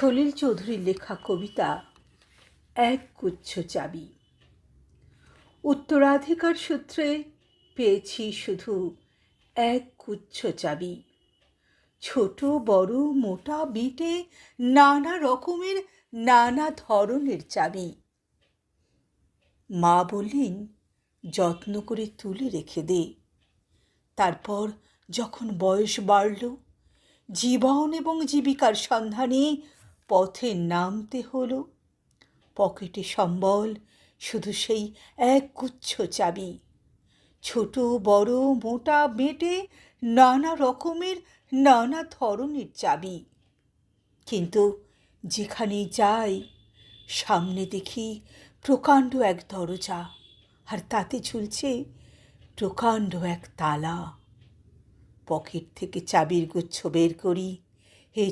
সলিল চৌধুরীর লেখা কবিতা এক গুচ্ছ চাবি। উত্তরাধিকার সূত্রে পেয়েছি শুধু এক গুচ্ছ চাবি। ছোট, বড়, মোটা, বিটে নানা রকমের, নানা ধরনের চাবি। মা বললেন, যত্ন করে তুলে রেখে দে। তারপর যখন বয়স বাড়ল, জীবন এবং জীবিকার সন্ধানে পথে নামতে হলো। পকেটে সম্বল, শুধু সেই এক গুচ্ছ চাবি। ছোট, বড়, মোটা, বেটে নানা রকমের, নানা ধরনের চাবি। কিন্তু যেখানেই যাই, সামনে দেখি প্রকাণ্ড এক দরজা, আর তাতে ঝুলছে প্রকাণ্ড এক তালা। পকেট থেকে চাবির গুচ্ছ বের করি এই